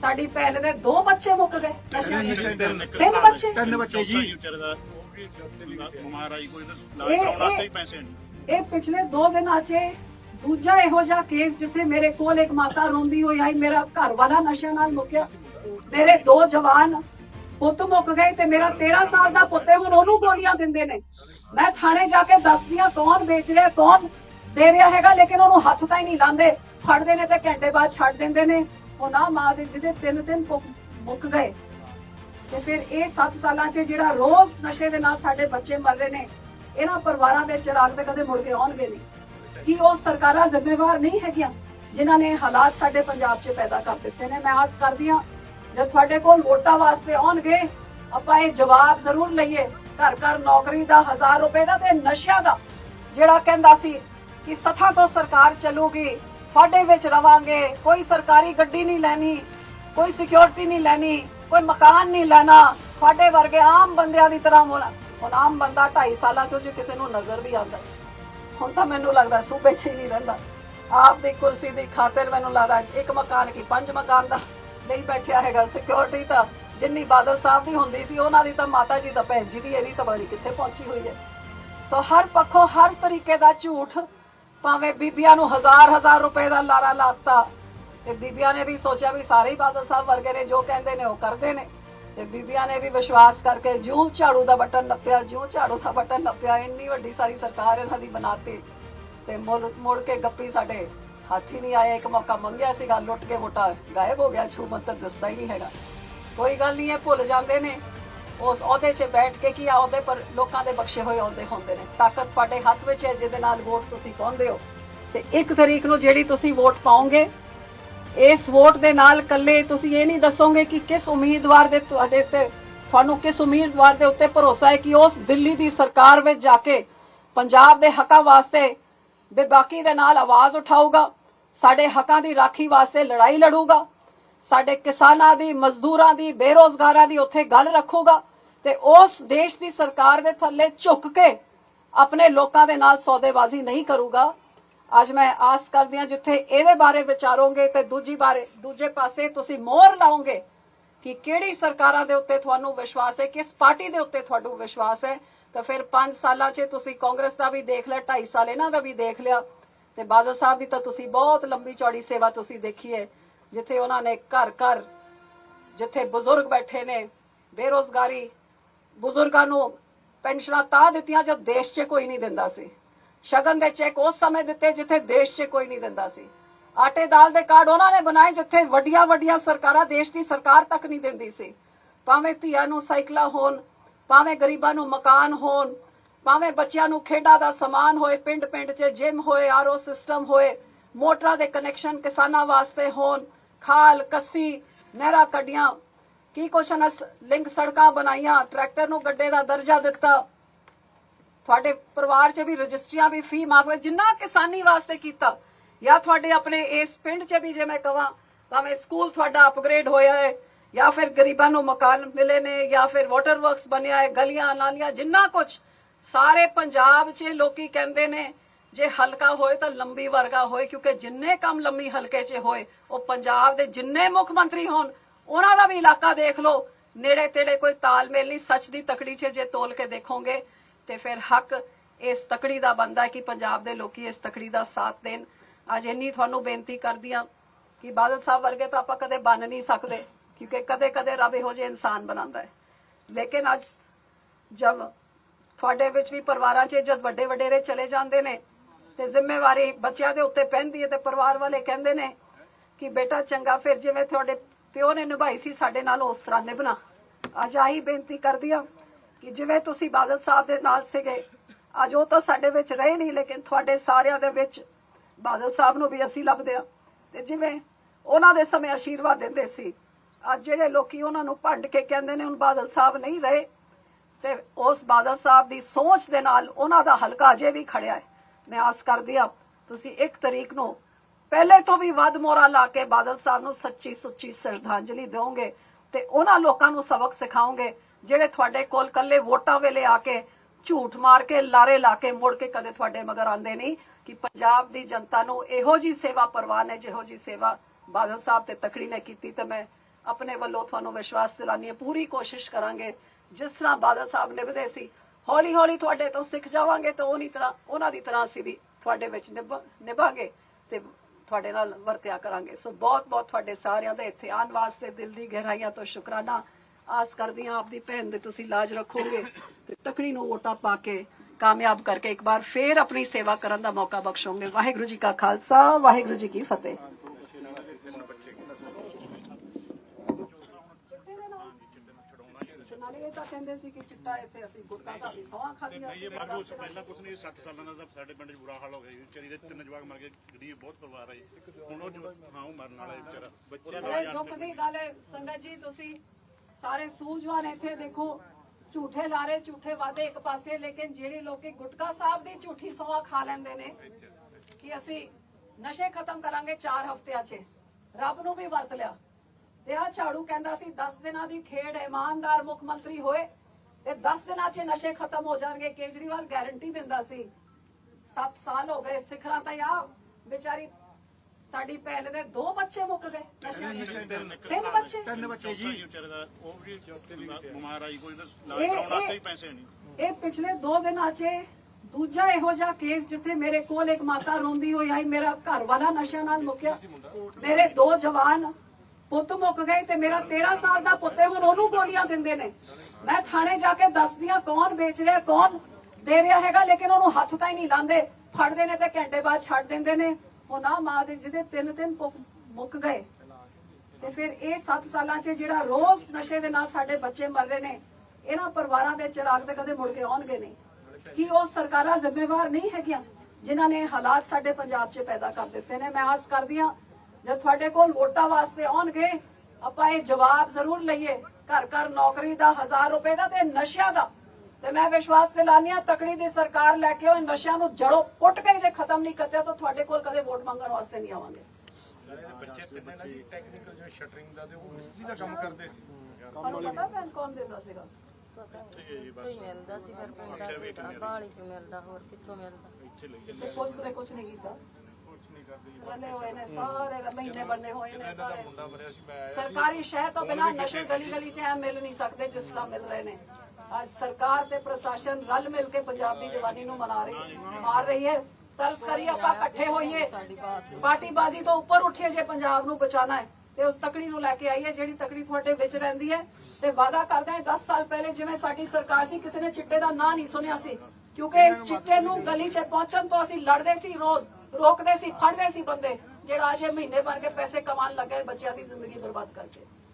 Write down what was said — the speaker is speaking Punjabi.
ਸਾਡੀ ਭੈਣ ਦੇ ਦੋ ਬੱਚੇ ਮੁੱਕ ਗਏ। ਨਸ਼ਿਆਂ ਦੇ ਤਿੰਨ ਬੱਚੇ। ਤਿੰਨ ਬੱਚੇ। ਜੀ ਕੋਈ ਇਹ- ਕਰਾਉਣ ਵਾਸਤੇ ਹੀ ਇਹ- ਪੈਸੇ ਨਹੀਂ ਇਹ ਪਿਛਲੇ 2 ਦਿਨਾਂ 'ਚ ਦੂਜਾ ਇਹੋ ਜਿਹਾ ਕੇਸ ਜਿੱਥੇ ਮੇਰੇ ਕੋਲ ਇੱਕ ਮਾਤਾ ਰੋਂਦੀ ਹੋਈ ਆਈ ਮੇਰਾ ਘਰ ਵਾਲਾ ਨਸ਼ਿਆਂ ਨਾਲ ਮੁੱਕਿਆ। ਮੇਰੇ ਦੋ ਜਵਾਨ ਪੁੱਤ ਮੁੱਕ ਗਏ ਤੇ ਮੇਰਾ 13 ਸਾਲ ਦਾ ਪੁੱਤ ਹੈ ਹੁਣ ਉਹਨੂੰ ਗੋਲੀਆਂ ਦਿੰਦੇ ਨੇ। ਮੈਂ ਥਾਣੇ ਜਾ ਕੇ ਦੱਸਦੀ ਹਾਂ ਕੌਣ ਵੇਚ ਰਿਹਾ ਕੌਣ ਦੇ ਰਿਹਾ ਹੈਗਾ ਲੇਕਿਨ ਉਹਨੂੰ ਹੱਥ ਤਾਂ ਹੀ ਨਹੀਂ ਲਾਉਂਦੇ। ਫੜਦੇ ਨੇ ਤੇ ਘੰਟੇ ਬਾਅਦ ਛੱਡ ਦਿੰਦੇ ਨੇ। ਉਹ ਮਾਂ ਦੇ ਜਿਹਦੇ ਤਿੰਨ ਤਿੰਨ ਮੁੱਕ ਗਏ। ਤੇ ਫਿਰ ਇਹ 7 ਸਾਲਾਂ 'ਚ ਜਿਹੜਾ ਰੋਜ਼ ਨਸ਼ੇ ਦੇ ਨਾਲ ਸਾਡੇ ਬੱਚੇ ਮਰ ਰਹੇ ਨੇ, ਇਹਨਾਂ ਪਰਿਵਾਰਾਂ ਦੇ ਚਿਰਾਗ ਤੇ ਕਦੇ ਮੁੜ ਕੇ ਆਉਣਗੇ ਨਹੀਂ। ਕੀ ਉਹ ਸਰਕਾਰਾਂ ਜ਼ਿੰਮੇਵਾਰ ਨਹੀਂ ਹੈਗੀਆਂ ਜਿਨ੍ਹਾਂ ਨੇ ਹਾਲਾਤ ਸਾਡੇ ਪੰਜਾਬ 'ਚ ਪੈਦਾ ਕਰ ਦਿੱਤੇ ਨੇ? ਮੈਂ ਆਸ ਕਰਦੀ ਹਾਂ, ਜਦ ਤੁਹਾਡੇ ਕੋਲ ਵੋਟਾਂ ਵਾਸਤੇ ਆਉਣਗੇ, ਆਪਾਂ ਇਹ ਜਵਾਬ ਜ਼ਰੂਰ ਲਈਏ। ਘਰ ਘਰ ਨੌਕਰੀ ਦਾ 1000 ਰੁਪਏ ਦਾ ਤੇ ਨਸ਼ਿਆਂ ਦਾ, ਜਿਹੜਾ ਕਹਿੰਦਾ ਸੀ ਕਿ ਸਥਾ ਤੋਂ ਸਰਕਾਰ ਚੱਲੂਗੀ ਤੁਹਾਡੇ ਵਿੱਚ ਰਵਾਂਗੇ, ਕੋਈ ਸਰਕਾਰੀ ਗੱਡੀ ਨਹੀਂ ਲੈਣੀ, ਕੋਈ ਸਿਕਿਉਰਿਟੀ ਨਹੀਂ ਲੈਣੀ, ਕੋਈ ਮਕਾਨ ਨਹੀਂ ਲੈਣਾ ਤੁਹਾਡੇ ਵਰਗੇ ਆਮ ਬੰਦਿਆਂ ਦੀ ਤਰ੍ਹਾਂ ਹੋਣਾ ਹੁਣ ਆਮ ਬੰਦਾ 2.5 ਸਾਲਾਂ ਚੋਂ ਜੇ ਕਿਸੇ ਨੂੰ ਨਜ਼ਰ ਵੀ ਆਉਂਦਾ। ਹੁਣ ਤਾਂ ਮੈਨੂੰ ਲੱਗਦਾ ਸੂਬੇ 'ਚ ਹੀ ਨਹੀਂ ਰਹਿੰਦਾ। ਆਪ ਦੀ ਕੁਰਸੀ ਦੀ ਖਾਤਰ ਮੈਨੂੰ ਲੱਗਦਾ ਇੱਕ ਮਕਾਨ ਕੀ ਪੰਜ ਮਕਾਨ ਦਾ ਨਹੀਂ ਬੈਠਿਆ ਹੈਗਾ। ਸਿਕਿਉਰਿਟੀ ਤਾਂ ਜਿੰਨੀ ਬਾਦਲ ਸਾਹਿਬ ਦੀ ਹੁੰਦੀ ਸੀ, ਉਹਨਾਂ ਦੀ ਤਾਂ ਮਾਤਾ ਜੀ ਦਾ ਭੈਣ ਜੀ ਦੀ ਇਹਦੀ ਤਾਂ ਪਤਾ ਕਿੱਥੇ ਪਹੁੰਚੀ ਹੋਈ ਹੈ। ਸੋ ਹਰ ਪੱਖੋਂ ਹਰ ਤਰੀਕੇ ਦਾ ਝੂਠ ਭਾਵੇਂ ਬੀਬੀਆਂ ਨੂੰ ਹਜ਼ਾਰ ਹਜ਼ਾਰ ਰੁਪਏ ਦਾ ਲਾਰਾ ਲਾਤਾ, ਤੇ ਬੀਬੀਆਂ ਨੇ ਵੀ ਸੋਚਿਆ ਵੀ ਸਾਰੇ ਹੀ ਬਾਦਲ ਸਾਹਿਬ ਵਰਗੇ ਨੇ, ਜੋ ਕਹਿੰਦੇ ਨੇ ਉਹ ਕਰਦੇ ਨੇ। ਤੇ ਬੀਬੀਆਂ ਨੇ ਵੀ ਵਿਸ਼ਵਾਸ ਕਰਕੇ ਜਿਉਂ ਝਾੜੂ ਦਾ ਬਟਨ ਨੱਪਿਆ, ਜਿਉਂ ਝਾੜੂ ਦਾ ਬਟਨ ਨੱਪਿਆ, ਇੰਨੀ ਵੱਡੀ ਸਾਰੀ ਸਰਕਾਰ ਇਹਨਾਂ ਦੀ ਬਣਾਤੀ। ਤੇ ਮੁੜ ਮੁੜ ਕੇ ਗੱਪੀ ਸਾਡੇ ਹੱਥ ਹੀ ਨਹੀਂ ਆਇਆ ਇੱਕ ਮੌਕਾ ਮੰਗਿਆ ਸੀਗਾ, ਲੁੱਟ ਕੇ ਵੋਟਾ ਗਾਇਬ ਹੋ ਗਿਆ ਛੂ ਮੰਤਰ ਦੱਸਦਾ ਹੀ ਨਹੀਂ ਹੈਗਾ। ਕੋਈ ਗੱਲ ਨਹੀਂ ਹੈ ਭੁੱਲ ਜਾਂਦੇ ਨੇ। ਉਸ ਅਹੁਦੇ 'ਚ ਬੈਠ ਕੇ ਕੀ ਆ, ਅਹੁਦੇ ਪਰ ਲੋਕਾਂ ਦੇ ਬਖਸ਼ੇ ਹੋਏ ਅਹੁਦੇ ਹੁੰਦੇ ਨੇ। ਤਾਕਤ ਤੁਹਾਡੇ ਹੱਥ ਵਿੱਚ ਹੈ, ਜਿਹਦੇ ਨਾਲ ਵੋਟ ਤੁਸੀਂ ਪਾਉਂਦੇ ਹੋ। ਤੇ ਇੱਕ ਤਰੀਕ ਨੂੰ ਜਿਹੜੀ ਤੁਸੀਂ ਵੋਟ ਪਾਓਗੇ, ਇਸ ਵੋਟ ਦੇ ਨਾਲ ਕੱਲੇ ਤੁਸੀਂ ਇਹ ਨਹੀਂ ਦੱਸੋਗੇ ਕਿ ਕਿਸ ਉਮੀਦਵਾਰ ਦੇ ਤੁਹਾਡੇ ਤੇ ਤੁਹਾਨੂੰ ਕਿਸ ਉਮੀਦਵਾਰ ਦੇ ਉੱਤੇ ਭਰੋਸਾ ਹੈ ਕਿ ਉਸ ਦਿੱਲੀ ਦੀ ਸਰਕਾਰ ਵਿੱਚ ਜਾ ਕੇ ਪੰਜਾਬ ਦੇ ਹੱਕਾਂ ਵਾਸਤੇ ਬੇਬਾਕੀ ਦੇ ਨਾਲ ਆਵਾਜ਼ ਉਠਾਊਗਾ, ਸਾਡੇ ਹੱਕਾਂ ਦੀ ਰਾਖੀ ਵਾਸਤੇ ਲੜਾਈ ਲੜੂਗਾ। ਸਾਡੇ ਕਿਸਾਨਾਂ ਦੀ, ਮਜ਼ਦੂਰਾਂ ਦੀ, ਬੇਰੋਜ਼ਗਾਰਾਂ ਦੀ ਉੱਥੇ ਗੱਲ ਰੱਖੂਗਾ ਤੇ ਉਸ ਦੇਸ਼ ਦੀ ਸਰਕਾਰ ਦੇ ਥੱਲੇ ਝੁੱਕ ਕੇ ਆਪਣੇ ਲੋਕਾਂ ਦੇ ਨਾਲ ਸੌਦੇਬਾਜ਼ੀ ਨਹੀਂ ਕਰੂਗਾ। ਅੱਜ ਮੈਂ ਆਸ ਕਰਦੀ ਹਾਂ ਜਿੱਥੇ ਇਹਦੇ ਬਾਰੇ ਵਿਚਾਰੋਗੇ ਤੇ ਦੂਜੀ ਬਾਰੇ, ਦੂਜੇ ਪਾਸੇ ਤੁਸੀਂ ਮੋਹਰ ਲਾਓਗੇ ਕਿ ਕਿਹੜੀ ਸਰਕਾਰਾਂ ਦੇ ਉੱਤੇ ਤੁਹਾਨੂੰ ਵਿਸ਼ਵਾਸ ਹੈ, ਕਿਸ ਪਾਰਟੀ ਦੇ ਉੱਤੇ ਤੁਹਾਨੂੰ ਵਿਸ਼ਵਾਸ ਹੈ। ਤਾਂ ਫਿਰ 5 ਸਾਲਾਂ 'ਚ ਤੁਸੀਂ ਕਾਂਗਰਸ ਦਾ ਵੀ ਦੇਖ ਲਿਆ 2.5 ਸਾਲ ਇਹਨਾਂ ਦਾ ਵੀ ਦੇਖ ਲਿਆ। ਤੇ ਬਾਦਲ ਸਾਹਿਬ ਦੀ ਤਾਂ ਤੁਸੀਂ ਬਹੁਤ ਲੰਬੀ ਚੌੜੀ ਸੇਵਾ ਤੁਸੀਂ ਦੇਖੀ ਹੈ। ਜਿੱਥੇ ਉਹਨਾਂ ਨੇ ਘਰ ਘਰ ਜਿੱਥੇ ਬਜ਼ੁਰਗ ਬੈਠੇ ਨੇ, ਬੇਰੋਜ਼ਗਾਰੀ, ਬਜ਼ੁਰਗਾਂ ਨੂੰ ਪੈਨਸ਼ਨਾਂ ਤਾਂ ਦਿੱਤੀਆਂ ਜਦ ਦੇਸ਼ 'ਚ ਕੋਈ ਨਹੀਂ ਦਿੰਦਾ ਸੀ। ਸ਼ਗਨ ਦੇ ਚੈੱਕ ਉਸ ਸਮੇਂ ਦਿੱਤੇ ਜਿੱਥੇ ਦੇਸ਼ 'ਚ ਕੋਈ ਨਹੀਂ ਦਿੰਦਾ ਸੀ। ਆਟੇ ਦਾਲ ਦੇ ਕਾਰਡ ਉਹਨਾਂ ਨੇ ਬਣਾਏ ਜਿੱਥੇ ਵੱਡੀਆਂ ਵੱਡੀਆਂ ਸਰਕਾਰਾਂ ਦੇਸ਼ ਦੀ ਸਰਕਾਰ ਤੱਕ ਨਹੀਂ ਦਿੰਦੀ ਸੀ। ਭਾਵੇਂ ਧੀਆਂ ਨੂੰ ਸਾਈਕਲਾਂ ਹੋਣ, ਭਾਵੇਂ ਗਰੀਬਾਂ ਨੂੰ ਮਕਾਨ ਹੋਣ, ਭਾਵੇਂ ਬੱਚਿਆਂ ਨੂੰ ਖੇਡਾਂ ਦਾ ਸਮਾਨ ਹੋਏ ਪਿੰਡ ਪਿੰਡ 'ਚ ਜਿਮ ਹੋਏ ਆਰਓ ਸਿਸਟਮ ਹੋਏ, ਮੋਟਰਾਂ ਦੇ ਕਨੈਕਸ਼ਨ ਕਿਸਾਨਾਂ ਵਾਸਤੇ ਹੋਣ ਖਾਲ, ਕੱਸੀ, ਨਹਿਰਾਂ ਕੱਢੀਆਂ। ਕੀ ਕੁਛ ਨਾ ਲਿੰਕ ਸੜਕਾਂ ਬਣਾਈਆਂ, ਟਰੈਕਟਰ ਨੂੰ ਗੱਡੇ ਦਾ ਦਰਜਾ ਦਿੱਤਾ। ਤੁਹਾਡੇ ਪਰਿਵਾਰ 'ਚ ਵੀ ਰਜਿਸਟਰੀਆਂ ਵੀ ਫੀ ਮਾਫ ਜਿੰਨਾ ਕਿਸਾਨੀ ਵਾਸਤੇ ਕੀਤਾ। ਜਾਂ ਤੁਹਾਡੇ ਆਪਣੇ ਇਸ ਪਿੰਡ 'ਚ ਵੀ ਜੇ ਮੈਂ ਕਹਾਂ ਭਾਵੇਂ ਸਕੂਲ ਤੁਹਾਡਾ ਅਪਗ੍ਰੇਡ ਹੋਇਆ ਹੈ, ਜਾਂ ਫਿਰ ਗਰੀਬਾਂ ਨੂੰ ਮਕਾਨ ਮਿਲੇ ਨੇ, ਜਾਂ ਫਿਰ ਵਾਟਰ ਵਰਕਸ ਬਣਿਆ ਹੈ, ਗਲੀਆਂ, ਨਾਲੀਆਂ, ਜਿੰਨਾ ਕੁਝ ਸਾਰੇ ਪੰਜਾਬ 'ਚ ਲੋਕੀ ਕਹਿੰਦੇ ਨੇ ਜੇ ਹਲਕਾ ਹੋਏ ਤਾਂ ਲੰਬੀ ਵਰਗਾ ਹੋਏ, ਕਿਉਂਕਿ ਜਿੰਨੇ ਕੰਮ ਲੰਮੀ ਹਲਕੇ 'ਚ ਹੋਏ, ਉਹ ਪੰਜਾਬ ਦੇ ਜਿੰਨੇ ਮੁੱਖ ਮੰਤਰੀ ਹੋਣ, ਉਹਨਾਂ ਦਾ ਵੀ ਇਲਾਕਾ ਦੇਖ ਲਓ। ਨੇੜੇ ਤੇੜੇ ਕੋਈ ਤਾਲਮੇਲ ਨਹੀਂ, ਸੱਚ ਦੀ ਤਕੜੀ 'ਚ ਜੇ ਤੋਲ ਕੇ ਦੇਖੋਗੇ, ਤੇ ਫਿਰ ਹੱਕ ਇਸ ਤਕੜੀ ਦਾ ਬੰਦਾ ਕਿ ਪੰਜਾਬ ਦੇ ਲੋਕੀ ਇਸ ਤਕੜੀ ਦਾ ਸਾਥ ਦੇਣ। ਅੱਜ ਇੰਨੀ ਤੁਹਾਨੂੰ ਬੇਨਤੀ ਕਰਦੀ ਹਾਂ ਕਿ ਬਾਦਲ ਸਾਹਿਬ ਵਰਗੇ ਤਾਂ ਆਪਾਂ ਕਦੇ ਬਣ ਨਹੀਂ ਸਕਦੇ, ਕਿਉਂਕਿ ਕਦੇ ਕਦੇ ਰੱਬ ਇਹੋ ਜਿਹੇ ਇਨਸਾਨ ਬਣਾਉਂਦਾ ਹੈ। ਲੇਕਿਨ ਅੱਜ ਜਦ ਤੁਹਾਡੇ ਵਿੱਚ ਵੀ ਪਰਿਵਾਰਾਂ 'ਚ ਜਦ ਵੱਡੇ ਵਡੇਰੇ ਚਲੇ ਜਾਂਦੇ ਨੇ ਤੇ ਜ਼ਿੰਮੇਵਾਰੀ ਬੱਚਿਆਂ ਦੇ ਉੱਤੇ ਪੈਂਦੀ ਹੈ ਤੇ ਪਰਿਵਾਰ ਵਾਲੇ ਕਹਿੰਦੇ ਨੇ ਕਿ ਬੇਟਾ ਚੰਗਾ, ਫਿਰ ਜਿਵੇਂ ਤੁਹਾਡੇ ਪਿਓ ਨੇ ਨਿਭਾਈ ਸੀ, ਸਾਡੇ ਨਾਲ ਉਸ ਤਰ੍ਹਾਂ ਨਿਭਣਾ। ਅੱਜ ਆਹੀ ਬੇਨਤੀ ਕਰਦੀ ਆ ਕਿ ਜਿਵੇਂ ਤੁਸੀਂ ਬਾਦਲ ਸਾਹਿਬ ਦੇ ਨਾਲ ਸੀਗੇ, ਅੱਜ ਉਹ ਤਾਂ ਸਾਡੇ ਵਿੱਚ ਰਹੇ ਨਹੀਂ, ਲੇਕਿਨ ਤੁਹਾਡੇ ਸਾਰਿਆਂ ਦੇ ਵਿੱਚ ਬਾਦਲ ਸਾਹਿਬ ਨੂੰ ਵੀ ਅਸੀਂ ਲੱਭਦੇ ਹਾਂ। ਤੇ ਜਿਵੇਂ ਉਹਨਾਂ ਦੇ ਸਮੇਂ ਆਸ਼ੀਰਵਾਦ ਦਿੰਦੇ ਸੀ, ਅੱਜ ਜਿਹੜੇ ਲੋਕੀ ਉਹਨਾਂ ਨੂੰ ਭੰਡ ਕੇ ਕਹਿੰਦੇ ਨੇ, ਹੁਣ ਬਾਦਲ ਸਾਹਿਬ ਨਹੀਂ ਰਹੇ, ਤੇ ਉਸ ਬਾਦਲ ਸਾਹਿਬ ਦੀ ਸੋਚ ਦੇ ਨਾਲ ਉਹਨਾਂ ਦਾ ਹਲਕਾ ਅਜੇ ਵੀ ਖੜਿਆ ਹੈ। ਮੈਂ ਆਸ ਕਰਦੀ ਹਾਂ, ਤੁਸੀਂ ਇੱਕ ਤਰੀਕ ਨੂੰ ਪਹਿਲੇ ਤੋਂ ਵੀ ਵੱਧ ਮੋਰਾ ਲਾ ਕੇ ਬਾਦਲ ਸਾਹਿਬ ਨੂੰ ਸੱਚੀ ਸੁੱਚੀ ਸ਼ਰਧਾਂਜਲੀ ਦਿਓਗੇ ਤੇ ਉਹਨਾਂ ਲੋਕਾਂ ਨੂੰ ਸਬਕ ਸਿਖਾਓਗੇ, ਜਿਹੜੇ ਤੁਹਾਡੇ ਕੋਲ ਕੱਲੇ ਵੋਟਾਂ ਵੇਲੇ ਆ ਕੇ ਝੂਠ ਮਾਰ ਕੇ, ਲਾਰੇ ਲਾ ਕੇ ਮੁੜ ਕੇ ਕਦੇ ਤੁਹਾਡੇ ਮਗਰ ਆਂਦੇ ਨਹੀਂ ਕਿ ਪੰਜਾਬ ਦੀ ਜਨਤਾ ਨੂੰ ਇਹੋ ਜੀ ਸੇਵਾ ਪ੍ਰਵਾਨ ਹੈ ਜਿਹੋ ਜੀ ਸੇਵਾ ਬਾਦਲ ਸਾਹਿਬ ਤੇ ਤਕੜੀ ਨੇ ਕੀਤੀ ਤੇ ਮੈਂ ਆਪਣੇ ਵੱਲੋਂ ਤੁਹਾਨੂੰ ਵਿਸ਼ਵਾਸ ਦਿਲਾਨੀ ਹੈ, ਪੂਰੀ ਕੋਸ਼ਿਸ਼ ਕਰਾਂਗੇ, ਜਿਸ ਤਰ੍ਹਾਂ ਬਾਦਲ ਸਾਹਿਬ ਨਿਭਦੇ ਸੀ ਹੌਲੀ ਹੌਲੀ ਤੁਹਾਡੇ ਤੋਂ ਸਿੱਖ ਜਾਵਾਂਗੇ ਤਾਂ ਉਹਨੀ ਤਰ੍ਹਾਂ, ਉਹਨਾਂ ਦੀ ਤਰ੍ਹਾਂ ਅਸੀਂ ਵੀ ਤੁਹਾਡੇ ਵਿੱਚ ਨਿਭਾਂਗੇ ਤੇ ਤੁਹਾਡੇ ਨਾਲ ਵਰਤਿਆ ਕਰਾਂਗੇ। ਸੋ ਬਹੁਤ ਬਹੁਤ ਤੁਹਾਡੇ ਸਾਰਿਆਂ ਦਾ ਇੱਥੇ ਆਉਣ ਵਾਸਤੇ ਦਿਲ ਦੀ ਗਹਿਰਾਈਆਂ ਤੋਂ ਸ਼ੁਕਰਾਨਾ। ਆਸ ਕਰਦੀ ਹਾਂ ਆਪਦੀ ਭੈਣ ਦੇ ਤੁਸੀਂ ਲਾਜ ਰੱਖੋਗੇ ਤੇ ਤਕੜੀ ਨੂੰ ਵੋਟਾਂ ਪਾ ਕੇ ਕਾਮਯਾਬ ਕਰਕੇ ਇੱਕ ਵਾਰ ਫੇਰ ਆਪਣੀ ਸੇਵਾ ਕਰਨ ਦਾ ਮੌਕਾ ਬਖਸ਼ੋਗੇ। ਵਾਹਿਗੁਰੂ ਜੀ ਕਾ ਖਾਲਸਾ, ਵਾਹਿਗੁਰੂ ਜੀ ਕੀ ਫਤਿਹ। ਨਾਲੇ ਇਹ ਤਾਂ ਕਹਿੰਦੇ ਸੀ ਕਿ ਚਿੱਟਾ ਇੱਥੇ ਅਸੀਂ ਗੁਟਕਾ ਸਾਹਿਬ ਦੀ ਸੌਂਹਾਂ ਖਾਧੀਆਂ ਨਹੀਂ ਸੀ ਇਹ ਮਾਗੋ ਪਹਿਲਾਂ ਕੁਛ ਨਹੀਂ 7 ਸਾਲਾਂ ਦਾ ਤਾਂ ਸਾਡੇ ਪਿੰਡ 'ਚ ਬੁਰਾ ਹਾਲ ਹੋ ਗਿਆ ਜੀ। ਵਿਚਾਰੀ ਦੇ ਤਿੰਨ ਜਵਾਕ ਮਰ ਗਏ ਗਰੀਬ ਬਹੁਤ ਪਰਿਵਾਰ ਹੈ ਜੀ। ਹੁਣ ਉਹ ਜਵਾ- ਹਾਂ ਉਹ ਮਰਨ ਵਾਲਾ ਹੈ ਵਿਚਾਰਾ। ਬੱਚੇ ਦਾ ਇਹ ਦੁੱਖ ਦੀ ਗੱਲ ਹੈ ਸੰਗਤ ਜੀ ਤੁਸੀਂ ਸਾਰੇ ਸੂਝਵਾਨ ਇੱਥੇ ਦੇਖੋ ਝੂਠੇ ਲਾਰੇ ਝੂਠੇ ਵਾਦੇ ਇੱਕ ਪਾਸੇ ਲੇਕਿਨ ਜਿਹੜੇ ਲੋਕੀ ਗੁਟਕਾ ਸਾਹਿਬ ਦੀ ਝੂਠੀ ਸੌਂਹਾਂ ਖਾ ਲੈਂਦੇ ਨੇ ਕਿ ਅਸੀਂ ਨਸ਼ੇ ਖਤਮ ਕਰਾਂਗੇ 4 ਹਫ਼ਤਿਆਂ 'ਚ। ਰੱਬ ਨੂੰ ਵੀ ਵਰਤ ਲਿਆ। ਤੇ ਆ ਝਾੜੂ ਕਹਿੰਦਾ ਸੀ 10 ਦਿਨਾਂ ਦੀ ਖੇਡ ਇਮਾਨਦਾਰ ਮੁੱਖ ਮੰਤਰੀ ਹੋਏ ਤੇ 10 ਦਿਨਾਂ 'ਚ ਨਸ਼ੇ ਖਤਮ ਹੋ ਜਾਣਗੇ। ਕੇਜਰੀਵਾਲ ਗਾਰੰਟੀ ਦਿੰਦਾ ਸੀ। 7 ਸਾਲ ਹੋ ਗਏ ਸਿਖਰਾਂ ਤਾਂ ਆ ਵਿਚਾਰੀ ਸਾਡੀ ਭੈਣ ਦੇ ਦੋ ਬੱਚੇ ਮੁੱਕ ਗਏ ਨਸ਼ਿਆਂ ਦੇ ਤਿੰਨ ਬੱਚੇ? ਤਿੰਨ ਬੱਚੇ ਜੀ। ਉਹ ਵੀ ਬਿਮਾਰ ਆਈ ਕੋਈ ਤਾਂ ਇਲਾਜ ਇਹ- ਕਰਾਉਣ ਵਾਸਤੇ ਹੀ ਇਹ- ਪੈਸੇ ਨਹੀਂ। ਇਹ ਪਿਛਲੇ 2 ਦਿਨਾਂ 'ਚ ਦੂਜਾ ਇਹੋ ਜਿਹਾ ਕੇਸ ਜਿੱਥੇ ਮੇਰੇ ਕੋਲ ਇੱਕ ਮਾਤਾ ਰੋਂਦੀ ਹੋਈ ਆਈ ਮੇਰਾ ਘਰ ਵਾਲਾ ਨਸ਼ਿਆਂ ਨਾਲ ਮੁੱਕਿਆ। ਮੇਰੇ ਦੋ ਜਵਾਨ ਪੁੱਤ ਮੁੱਕ ਗਏ ਤੇ ਮੇਰਾ 13 ਸਾਲ ਦਾ ਪੁੱਤ ਹੈ, ਹੁਣ ਉਹਨੂੰ ਗੋਲੀਆਂ ਦਿੰਦੇ ਨੇ। ਮੈਂ ਥਾਣੇ ਜਾ ਕੇ ਦੱਸਦੀ ਹਾਂ ਕੌਣ ਵੇਚ ਰਿਹਾ, ਕੌਣ ਦੇ ਰਿਹਾ ਹੈਗਾ, ਲੇਕਿਨ ਉਹਨੂੰ ਹੱਥ ਤਾਂ ਹੀ ਨਹੀਂ ਲਾਉਂਦੇ। ਫੜਦੇ ਨੇ ਤੇ ਘੰਟੇ ਬਾਅਦ ਛੱਡ ਦਿੰਦੇ ਨੇ। ਉਹ ਨਾ ਮਾਂ ਦੇ ਜਿਹਦੇ ਤਿੰਨ ਤਿੰਨ ਮੁੱਕ ਗਏ। ਤੇ ਫਿਰ ਇਹ 7 ਸਾਲਾਂ 'ਚ ਜਿਹੜਾ ਰੋਜ਼ ਨਸ਼ੇ ਦੇ ਨਾਲ ਸਾਡੇ ਬੱਚੇ ਮਰ ਰਹੇ ਨੇ, ਇਹਨਾਂ ਪਰਿਵਾਰਾਂ ਦੇ ਚਿਰਾਗ ਤੇ ਕਦੇ ਮੁੜ ਕੇ ਆਉਣਗੇ ਨਹੀਂ। ਕੀ ਉਹ ਸਰਕਾਰਾਂ ਜ਼ਿੰਮੇਵਾਰ ਨਹੀਂ ਹੈਗੀਆਂ, ਜਿਨ੍ਹਾਂ ਨੇ ਹਾਲਾਤ ਸਾਡੇ ਪੰਜਾਬ 'ਚ ਪੈਦਾ ਕਰ ਦਿੱਤੇ ਨੇ? ਮੈਂ ਆਸ ਕਰਦੀ ਹਾਂ ਜਦ ਤੁਹਾਡੇ ਕੋਲ ਵੋਟਾਂ ਵਾਸਤੇ ਆਉਣਗੇ ਆਪਾਂ ਇਹ ਜਵਾਬ ਜ਼ਰੂਰ ਲਈਏ। ਘਰ ਘਰ ਨੌਕਰੀ ਦਾ 1000 ਰੁਪਏ ਦਾ ਤੇ ਨਸ਼ਿਆਂ ਦਾ। ਤੇ ਮੈਂ ਵਿਸ਼ਵਾਸ ਦਿਲਾਨੀ ਹਾਂ ਤਕੜੀ ਦੀ ਸਰਕਾਰ ਲੈ ਕੇ ਉਹ ਨਸ਼ਿਆਂ ਨੂੰ ਜੜੋਂ ਪੁੱਟ ਕੇ ਜੇ ਖਤਮ ਨਹੀਂ ਕਰਦਿਆ ਤਾਂ ਤੁਹਾਡੇ ਕੋਲ ਕਦੇ ਵੋਟ ਮੰਗਣ ਵਾਸਤੇ ਨਹੀਂ ਆਵਾਂਗੇ। ਬੱਚੇ ਤਿੰਨੇ ਨਾ ਜੀ? ਟੈਕਨੀਕਲ ਜੋ ਸ਼ਟਰਿੰਗ ਦਾ ਤੇ ਉਹ ਮਿਸਤਰੀ ਦਾ ਕੰਮ ਕਰਦੇ ਸੀ। ਤੁਹਾਨੂੰ ਪਤਾ ਕੌਣ ਦਿੰਦਾ ਸੀਗਾ? ਮਿਲਦਾ ਸੀ ਫਿਰ ਪਿੰਡਾਂ ਚ ਬਾਹਲੀ ਚ ਮਿਲਦਾ ਹੋਰ ਕਿੱਥੋਂ ਮਿਲਦਾ? ਪੁਲਿਸ ਨੇ ਕੁਝ ਨਹੀਂ ਕੀਤਾ। ਰਲੇ ਹੋਏ ਨੇ ਸਾਰੇ ਮਹੀਨੇ ਬੰਨੇ ਹੋਏ ਨੇ ਸਾਰੇ। ਸਰਕਾਰੀ ਸ਼ਹਿ ਤੋਂ ਬਿਨਾਂ ਨਸ਼ੇ ਗਲੀ ਗਲੀ ਚ ਐ ਮਿਲ ਨਹੀਂ ਸਕਦੇ ਜਿਸ ਤਰ੍ਹਾਂ ਮਿਲ ਰਹੇ ਨੇ। ਅੱਜ ਸਰਕਾਰ ਤੇ ਪ੍ਰਸ਼ਾਸਨ ਰਲ ਮਿਲ ਕੇ ਪੰਜਾਬ ਦੀ ਜਵਾਨੀ ਨੂੰ ਮਨਾ ਰਹੀ ਮਾਰ ਰਹੀ ਹੈ। ਤਰਸ ਕਰੀ ਆਪਾਂ ਇਕੱਠੇ ਹੋਈਏ। ਪਾਰਟੀ ਬਾਜ਼ੀ ਤੋਂ ਉੱਪਰ ਉੱਠੀਏ ਜੇ ਪੰਜਾਬ ਨੂੰ ਬਚਾਣਾ ਹੈ। ਤੇ ਉਸ ਤਕੜੀ ਨੂੰ ਲੈ ਕੇ ਆਈਏ ਜਿਹੜੀ ਤਕੜੀ ਤੁਹਾਡੇ ਵਿੱਚ ਰਹਿੰਦੀ ਹੈ। ਤੇ ਵਾਅਦਾ ਕਰਦਾ ਹੈ 10 ਸਾਲ ਪਹਿਲੇ ਜਿਵੇਂ ਸਾਡੀ ਸਰਕਾਰ ਸੀ ਕਿਸੇ ਨੇ ਚਿੱਟੇ ਦਾ ਨਾਂ ਨਹੀਂ ਸੁਣਿਆ ਸੀ। ਕਿਉਂਕਿ ਇਸ ਚਿੱਟੇ ਨੂੰ ਗਲੀ 'ਚ ਪਹੁੰਚਣ ਤੋਂ ਅਸੀਂ ਲੜਦੇ ਸੀ ਰੋਜ਼। ਰੋਕਦੇ ਸੀ, ਫੜਦੇ ਸੀ ਬੰਦੇ, ਜਿਹੜਾ ਅੱਜ ਮਹੀਨੇ ਬਣ ਕੇ ਪੈਸੇ ਕਮਾਉਣ ਲੱਗੇ ਬੱਚਿਆਂ ਦੀ ਜ਼ਿੰਦਗੀ ਬਰਬਾਦ ਕਰਕੇ